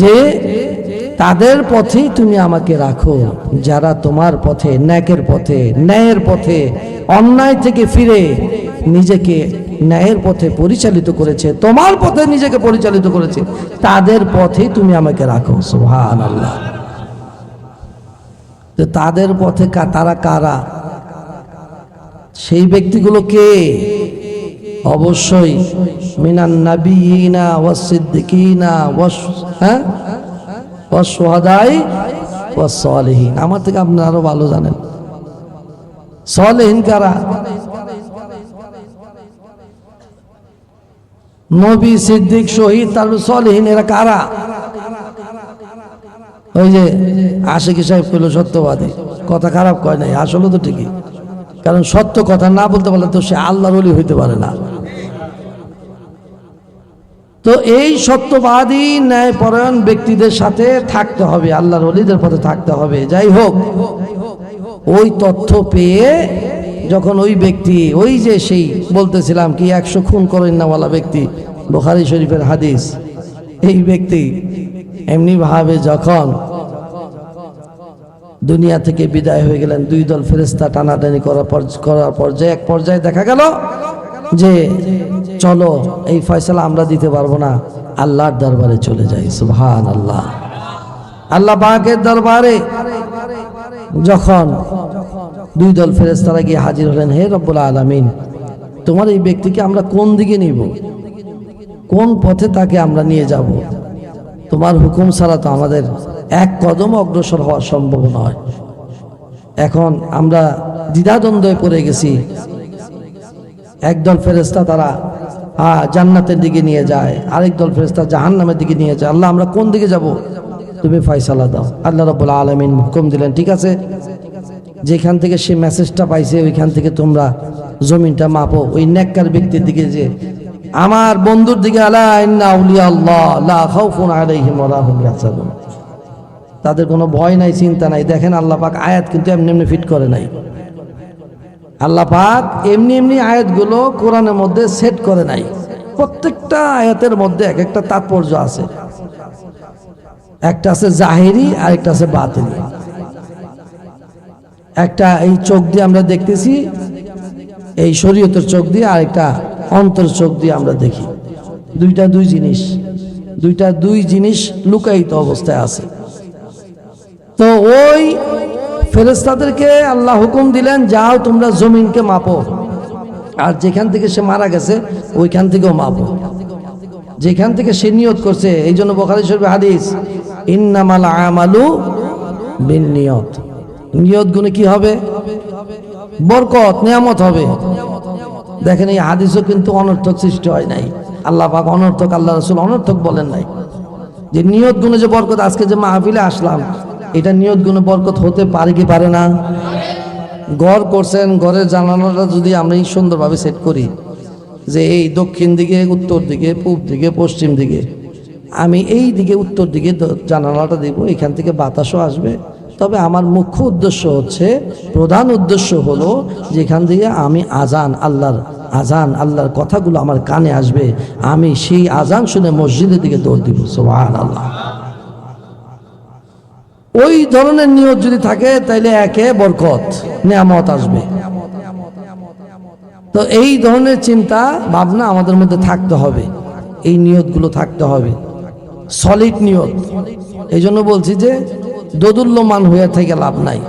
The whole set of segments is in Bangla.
যে তাদের পথেই তুমি আমাকে রাখো। যারা তোমার পথে, ন্যাকের পথে, ন্যায়ের পথে, অন্যায় থেকে ফিরে নিজেকে ন্যায়ের পথে পরিচালিত করেছে, তোমার পথে নিজেকে পরিচালিত করেছে, তাদের পথেই তুমি আমাকে রাখো। সুহান আল্লাহ তাদের পথে তারা কারা? সেই ব্যক্তিগুলো কে? অবশ্যই মিনান নাবিয়িনা ওয়াস সিদ্দিকিনা ওয়াস হ্যাঁ? ওয়াস শুহাদাই ওয়াস সালিহিন। আমার থেকে আপনি আরও ভালো জানেন। সালেহীন কারা? নবী সিদ্দিক শহীদ, তারপর সালেহীন এরা কারা? ওই যে আশিকি সাহেব কইল সত্যবাদী। কথা খারাপ কয় নাই, আসলে তো ঠিকই। কারণ সত্য কথা না বলতে পারলে তো সে আল্লাহর অলি হইতে পারে না। তো এই সত্যবাদী ন্যায়পরায়ণ ব্যক্তিদের সাথে থাকতে হবে, আল্লাহর অলিদের পথে থাকতে হবে। যাই হোক, ওই তথ্য পেয়ে যখন ওই ব্যক্তি, ওই যে সেই বলতেছিলাম কি, একশো খুন করেন নাওয়ালা ব্যক্তি, বোখারি শরীফের হাদিস, এই ব্যক্তি এমনি ভাবে যখন দুনিয়া থেকে বিদায় হয়ে গেলেন, দুই দল ফেরেস্তা টানাটানি করার পর- করার পর্যায়ে, এক পর্যায়ে দেখা গেল যে চলো এই ফয়সলা আমরা দিতে পারব না, আল্লাহর দরবারে চলে যাই সুবহান আল্লাহ আল্লাহ পাকের দরবারে যখন দুই দল ফেরেস্তারা গিয়ে হাজির হলেন, হে রব্বুল আলামিন, তোমার এই ব্যক্তিকে আমরা কোন দিকে নিব? কোন পথে তাকে আমরা নিয়ে যাব? তোমার হুকুম ছাড়া তো আমাদের এক কদম অগ্রসর হওয়া সম্ভব নয়। এখন আমরা দ্বিধাদ্বন্দ্বে পড়ে গেছি একদল ফেরেস্তা তারা জান্নাতের দিকে নিয়ে যায়, আরেক দল ফেরেস্তা জাহান্নামের দিকে নিয়ে যায়। আল্লাহ, আমরা কোন দিকে যাব? তুমি ফয়সালা দাও। আল্লাহ রব্বুল আলমিন হুকুম দিলেন, ঠিক আছে? যেখান থেকে সে মেসেজটা পাইছে, ওইখান থেকে তোমরা জমিনটা মাপো। ওই নেককার ব্যক্তির দিকে যে, আমার বন্ধুর দিকে তাদের কোনো ভয় নাই, চিন্তা নাই। দেখেন আল্লাহ পাক আয়াত কিন্তু এমনি এমনি ফিট করে নাই। আল্লাহ পাক এমনি এমনি আয়াতগুলো কোরআনের মধ্যে সেট করে নাই। প্রত্যেকটা আয়াতের মধ্যে এক একটা তাৎপর্য আছে। একটা আছে জাহেরি আর একটা আছে বাতিনি একটা এই চোখ দিয়ে আমরা দেখতেছি, এই শরীয়তের চোখ দিয়ে আর একটা অন্তর চোখ দিয়ে আমরা দেখি। দুইটা দুই জিনিস, দুইটা দুই জিনিস লুকায়িত অবস্থায় আছে। তো ওই ফেরেস্তাদেরকে আল্লাহ হুকুম দিলেন, যাও, তোমরা জমিনকে মাপো। আর যেখান থেকে সে মারা গেছে, ওইখান থেকেও মাপো। যেখান থেকে সে নিয়ত করছে, এই জন্য বখারি শরীফ হাদিস, ইন্নামাল আমালু বিন নিয়ত নিয়ত গুণে কি হবে? বরকত, নিয়ামত হবে। দেখেন, এই হাদিসও কিন্তু অনর্থক সৃষ্টি হয় নাই। আল্লাহ পাক অনর্থক, আল্লাহ রসুল অনর্থক বলেন নাই। যে নিয়ত গুণে যে বরকত, আজকে যে মাহফিলে আসলাম এটা নিয়ত গুণে বরকত হতে পারে কি পারে না? ঘর করছেন, ঘরের জানালাটা যদি আমরা সুন্দরভাবে সেট করি, যে এই দক্ষিণ দিকে, উত্তর দিকে, পূব দিকে, পশ্চিম দিকে, আমি এই দিকে, উত্তর দিকে জানালাটা দিব, এখান থেকে বাতাসও আসবে। তবে আমার মুখ্য উদ্দেশ্য হচ্ছে, প্রধান উদ্দেশ্য হলো যেখান থেকে আমি আজান, আল্লাহর আজান, আল্লাহর কথাগুলো আমার কানে আসবে, আমি সেই আজান শুনে মসজিদের দিকে দৌড় দিব। সোহান আল্লাহ ওই ধরনের নিয়ত যদি থাকে, তাইলে একে বরকত, নিয়ামত আসবে। তো এই ধরনের চিন্তা, ভাবনা আমাদের মধ্যে থাকতে হবে। এই নিয়তগুলো থাকতে হবে। সলিড নিয়ত। এই জন্য বলছি যে, দোদুল্যমান হয়ে থেকে লাভ নাই।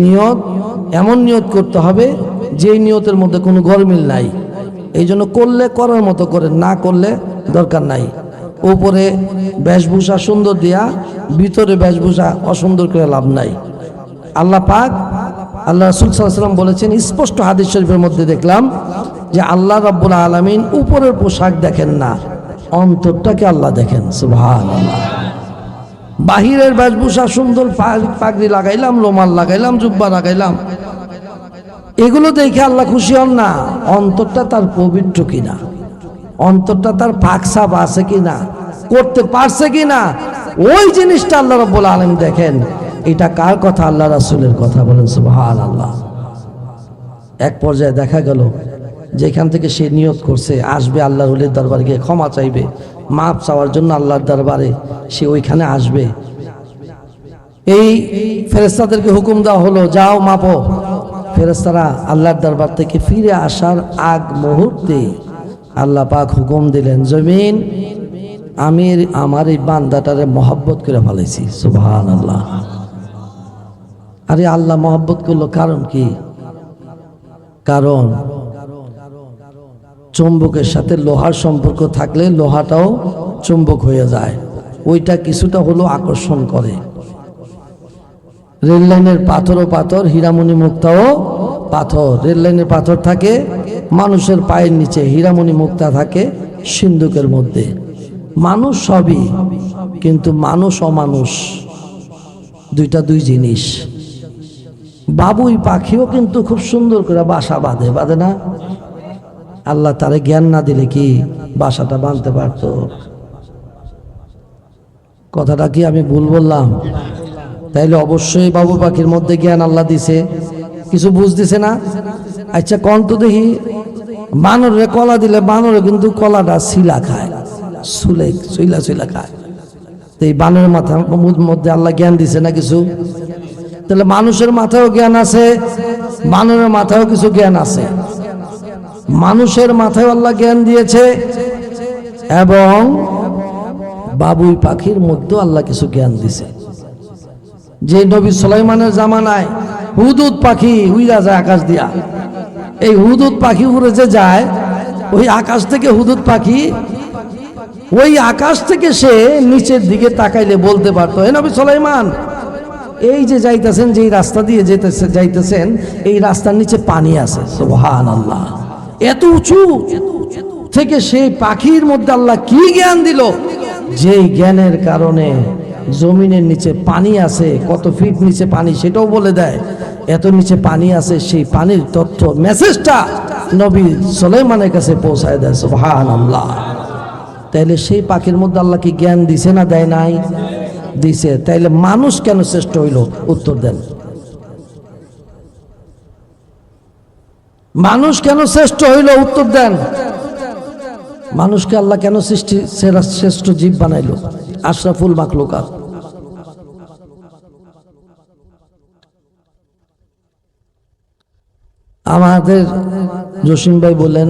নিয়ত, এমন নিয়ত করতে হবে যে নিয়তের মধ্যে কোনো গরমিল নাই। এই জন্য করলে করার মতো করে, না করলে দরকার নাই। উপরে বেশভূষা সুন্দর দিয়া, ভিতরে বেশভূষা অসুন্দর করে লাভ নাই। আল্লাহ পাক, আল্লাহ রসুল সাল্লাম বলেছেন, স্পষ্ট হাদিস শরীফের মধ্যে দেখলাম যে আল্লাহ রাব্বুল আলমিন উপরের পোশাক দেখেন না, অন্তরটাকে আল্লাহ দেখেন আল্লাহ বাহিরের বেশভূষা সুন্দর পাগড়ি লাগাইলাম, রোমাল লাগাইলাম, জুব্বা লাগাইলাম, এগুলো দেখে আল্লাহ খুশি হন না, অন্তরটা তার পবিত্র কিনা। অন্তরটা তার পাকসাপ আছে কিনা? করতে পারছে কিনা? ওই জিনিসটা আল্লাহ রব্বুল আলম দেখেন। এটা কার কথা? আল্লাহ রাসুলের কথা বলেন সুবহান আল্লাহ এক পর্যায়ে দেখা গেল, যেখান থেকে সে নিয়ত করছে, আসবে আল্লাহ রুলের দরবার গিয়ে ক্ষমা চাইবে, মাপ চাওয়ার জন্য আল্লাহর দরবারে সে ওইখানে আসবে। এই ফেরেস্তাদেরকে হুকুম দেওয়া হলো, যাও মাপো। ফেরেস্তারা আল্লাহর দরবার থেকে ফিরে আসার আগ মুহূর্তে আল্লাহ পাক হুকুম দিলেন, জমিন আমি আমার এই বান্দাটারে মহব্বত করে ফেলেছি সুবহান আল্লাহ আরে আল্লাহ মহব্বত করল কারণ কি? কারণ চুম্বকের সাথে লোহার সম্পর্ক থাকলে লোহাটাও চুম্বক হয়ে যায়। ওইটা কিছুটা হলো আকর্ষণ করে। রেল লাইনের পাথরও পাথর, হীরামণি মুক্তাও পাথর। রেল লাইনের পাথর থাকে মানুষের পায়ের নিচে হীরামণি মুক্তা থাকে সিন্ধুকের মধ্যে। মানুষ সবই, কিন্তু মানুষ অমানুষ। দুইটা দুই জিনিস। বাবুই পাখিও কিন্তু খুব সুন্দর করে বাসা বাঁধে বাঁধে না? আল্লাহ তারে জ্ঞান না দিলে কি বাসাটা বাঁধতে পারত? কথাটা কি আমি ভুল বললাম? তাইলে অবশ্যই বাবু পাখির মধ্যে জ্ঞান আল্লাহ দিছে। কিছু বুঝ দিছে না? আচ্ছা কন তো দেখি। বানরে কলা দিলে বানরে কিন্তু কলাটা শিলা খায়, সুলে সুইলা সুইলা খায়। তো এই বানরের মাথা মধ্যে আল্লাহ জ্ঞান দিছে না কিছু? তাহলে মানুষের মাথায়ও জ্ঞান আছে, বানরের মাথাও কিছু জ্ঞান আছে। মানুষের মাথায় আল্লাহ জ্ঞান দিয়েছে এবং বাবুই পাখির মধ্যেও আল্লাহ কিছু জ্ঞান দিছে। যে নবী সুলাইমানের জামানায় হুদুদ পাখি উইরা যায় আকাশ দিয়া এই হুদুদ পাখি উড়ে যে যায়, ওই আকাশ থেকে হুদুদ পাখি, ওই আকাশ থেকে সে নিচের দিকে তাকাইলে বলতে পারতো, এ নবী সুলাইমান, এই যে যাইতেছেন যে রাস্তা দিয়ে যেতেছে, যাইতেছেন, এই রাস্তার নিচে পানি আছে। সুবহান আল্লাহ এত উঁচু থেকে সেই পাখির মধ্যে আল্লাহ কি জ্ঞান দিল? যেই জ্ঞানের কারণে জমিনের নিচে পানি আছে, কত ফিট নিচে পানি সেটাও বলে দেয়। এত নিচে পানি আছে, সেই পানির তথ্য মেসেজটা নবী সুলাইমানের কাছে পৌঁছায় দেয় সুবহান আল্লাহ তাইলে সেই পাখির মধ্যে আল্লাহ কি জ্ঞান দিছে না দেয় নাই? দিছে। তাইলে মানুষ কেন শ্রেষ্ঠ হইল? উত্তর দেন। মানুষ কেন শ্রেষ্ঠ হইল? উত্তর দেন। মানুষকে আল্লাহ কেন সৃষ্টি সেরা শ্রেষ্ঠ জীব বানাইল? আশরাফুল মাকলুকাত আমাদের জসিম ভাই বলেন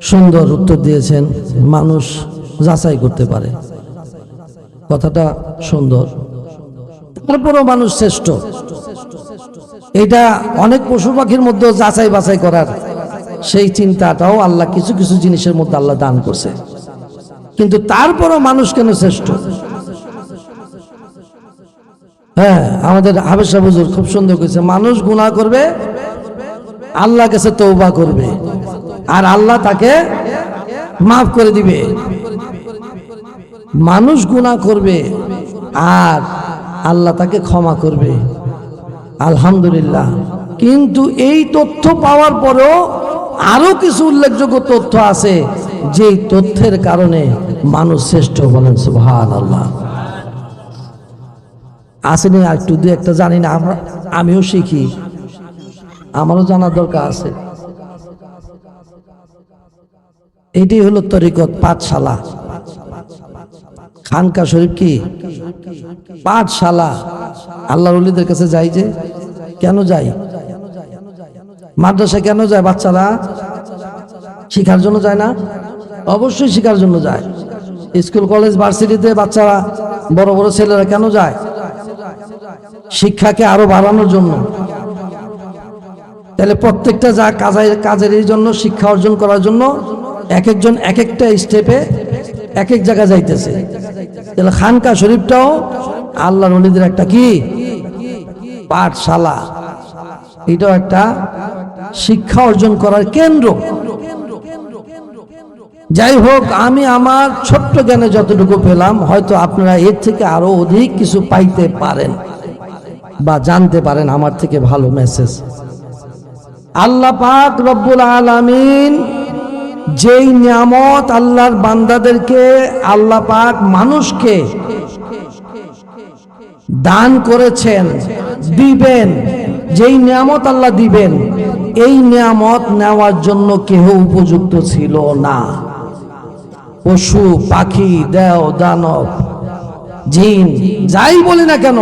সুন্দর উত্তর দিয়েছেন, মানুষ যাচাই করতে পারে। কথাটা সুন্দর। তারপরও মানুষ শ্রেষ্ঠ। এটা অনেক পশু পাখির মধ্যেও যাচাই বাছাই করার সেই চিন্তাটাও আল্লাহ কিছু কিছু জিনিসের মধ্যে আল্লাহ দান করছে। কিন্তু তারপরও মানুষ কেন শ্রেষ্ঠ? হ্যাঁ আমাদের হাবেশা বুজুর খুব সুন্দর করেছে মানুষ গুণা করবে আল্লাহ কাছে তৌবা করবে। আর আল্লাহ তাকে মাফ করে দিবে। মানুষ গুণা করবে, আর আল্লাহ তাকে ক্ষমা করবে। আলহামদুলিল্লাহ। কিন্তু এই তথ্য পাওয়ার পরেও আরও কিছু উল্লেখযোগ্য তথ্য আছে যে তথ্যের কারণে মানুষ শ্রেষ্ঠ বলেন সুহান আল্লাহ আসেনি, আর একটু দু একটা জানি না, আমরা আমিও শিখি। আমারও জানার দরকার আছে। এটাই হলো তরিকত পাঠশালা। খানকা শরীফ কি? পাঠশালা। আল্লাহ রলিদের কাছে যাই যে, কেন যাই? মাদ্রাসা কেন যায় বাচ্চারা? শিখার জন্য যায় না? অবশ্যই শিখার জন্য যায়। স্কুল, কলেজ, ভার্সিটিতে বাচ্চারা, বড় বড় ছেলেরা কেন যায়? শিক্ষাকে আরও বাড়ানোর জন্য। তাহলে প্রত্যেকটা যা কাজের কাজের জন্য, শিক্ষা অর্জন করার জন্য এক একজন এক একটা স্টেপে এক এক জায়গায় যাইতেছে। তাহলে খানকা শরীফটাও আল্লাহ নদীদের একটা কি? পাঠশালা। এটাও একটা শিক্ষা অর্জন করার কেন্দ্র। যাই হোক, আমি আমার ছোট্ট জ্ঞানে যতটুকু পেলাম, হয়তো আপনারা এর থেকে আরও অধিক কিছু পাইতে পারেন বা জানতে পারেন আমার থেকে ভালো মেসেজ আল্লাহ পাক রব্বুল আলামিন যেই নিয়ামত আল্লাহর বান্দাদেরকে আল্লাহ পাক মানুষকে দান করেছেন, দিবেন, যেই নিয়ামত আল্লাহ দিবেন, এই নিয়ামত নেওয়ার জন্য কেহ উপযুক্ত ছিল না। পশু, পাখি, দেও, দানব, জিন, যাই বলি না কেন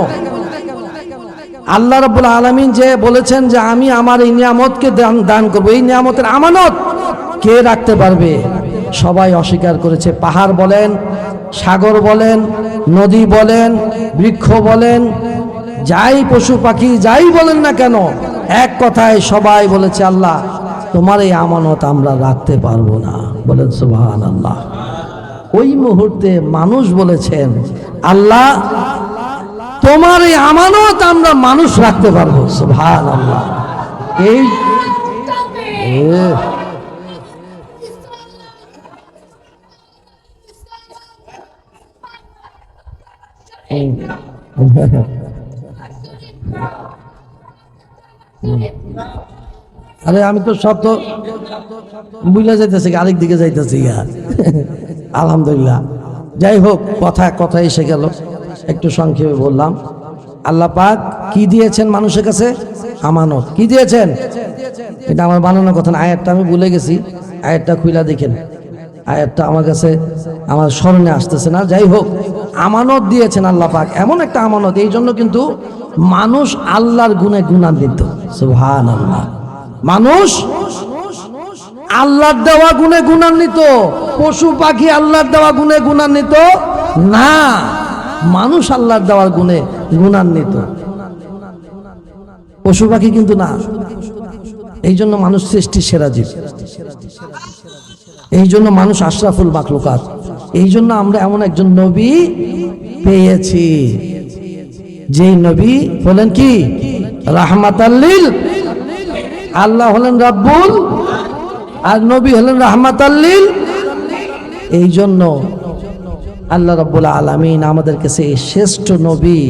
আল্লাহ রাব্বুল আলামিন যে বলেছেন যে আমি আমার এই নিয়ামতকে দান দান করব, এই নিয়ামতের আমানত কে রাখতে পারবে? সবাই অস্বীকার করেছে। পাহাড় বলেন, সাগর বলেন, নদী বলেন, বৃক্ষ বলেন, যাই পশু পাখি যাই বলেন না কেন, এক কথায় সবাই বলেছে, আল্লাহ, তোমার এই আমানত আমরা রাখতে পারব না। বলেন সুবহান আল্লাহ ওই মুহূর্তে মানুষ বলেছেন, আল্লাহ তোমার এই আমানত আমরা মানুষ রাখতে পারব সুবহান আল্লাহ এই আরে আমি তো সব তো বুঝলে যাইতেছি, আরেক দিকে যাইতেছি। আলহামদুলিল্লাহ। যাই হোক, কথা কথা এসে গেল। একটু সংক্ষেপে বললাম। আল্লাহ পাক কি দিয়েছেন মানুষের কাছে? আমানত। কি দিয়েছেন? এটা আমার বানানোর কথা না, আয়াতটা আমি ভুলে গেছি। আয়াতটা খুইলা দেখেন। আয়াতটা আমার কাছে, আমার স্মরণে আসতেছে না। যাই হোক, আমানত দিয়েছেন আল্লাহ পাক। এমন একটা আমানত, এই জন্য কিন্তু মানুষ আল্লাহর গুণে গুণান্বিত। সুবহান আল্লাহ মানুষ আল্লাহর দেওয়া গুণে গুণান্বিত। পশু পাখি আল্লাহর দেওয়া গুণে গুণান্বিত না। মানুষ আল্লাহর দেওয়ার গুণে গুণান্বিত। পশু পাখি কিন্তু না। এই জন্য মানুষ সৃষ্টি সেরা জীব। এই জন্য মানুষ আশরাফুল মাকলুকাত এই জন্য আমরা এমন একজন নবী পেয়েছি। যেই নবী হলেন কি? রাহমাতাল্লিল আল্লাহ হলেন রাব্বুল আর নবী হলেন রাহমাতাল্লিল এই জন্য আল্লাহ রাব্বুল আলামিন আমাদের কাছে শ্রেষ্ঠ নবী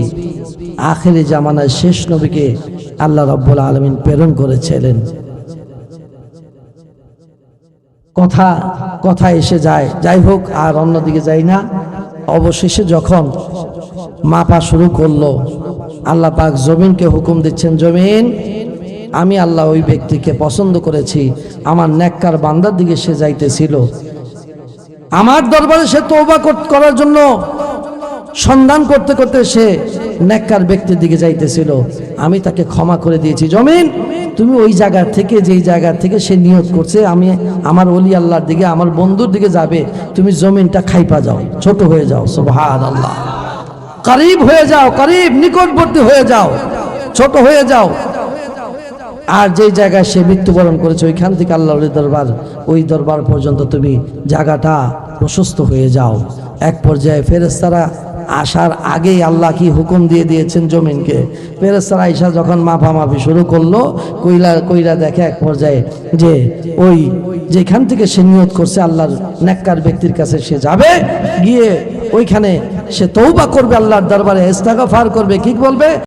আখেরি জামানার শেষ নবীকে আল্লাহ রাব্বুল আলামিন প্রেরণ করেছিলেন। কথা কথা এসে যায়। যাই হোক, আর অন্যদিকে যাই না। অবশেষে যখন মাপা শুরু করল, আল্লাহ পাক জমিনকে হুকুম দিচ্ছেন, জমিন, আমি আল্লাহ ওই ব্যক্তিকে পছন্দ করেছি। আমার নেককার বান্দার দিকে সে যাইতেছিল। আমার দরবারে সে তৌবা করার জন্য সন্ধান করতে করতে সে নেককার ব্যক্তির দিকে যাইতেছিল। আমি তাকে ক্ষমা করে দিয়েছি। জমিন, তুমি ওই জায়গা থেকে যেই জায়গা থেকে সে নিয়ত করছে, আমি আমার অলি আল্লাহর দিকে, আমার বন্ধুর দিকে যাবে, তুমি জমিনটা খাইপা যাও, ছোট হয়ে যাও সুবহান আল্লাহ করিব হয়ে যাও, করিব, নিকটবর্তী হয়ে যাও, ছোট হয়ে যাও। আর যেই জায়গায় সে মৃত্যুবরণ করেছে, ওইখান থেকে আল্লাহর দরবার, ওই দরবার পর্যন্ত তুমি জায়গাটা প্রশস্ত হয়ে যাও। এক পর্যায়ে ফেরেস্তারা আসার আগেই আল্লাহ কি হুকুম দিয়ে দিয়েছেন জমিনকে? ফেরেস্তারা আইসা যখন মাপামাপি শুরু করল, কইলা, কইরা দেখে এক পর্যায়ে যে ওই যেখান থেকে সে নিয়ত করছে আল্লাহর নেককার ব্যক্তির কাছে সে যাবে, গিয়ে ওইখানে সে তৌবা করবে আল্লাহর দরবারে, ইস্তাগফার করবে, কি বলবে?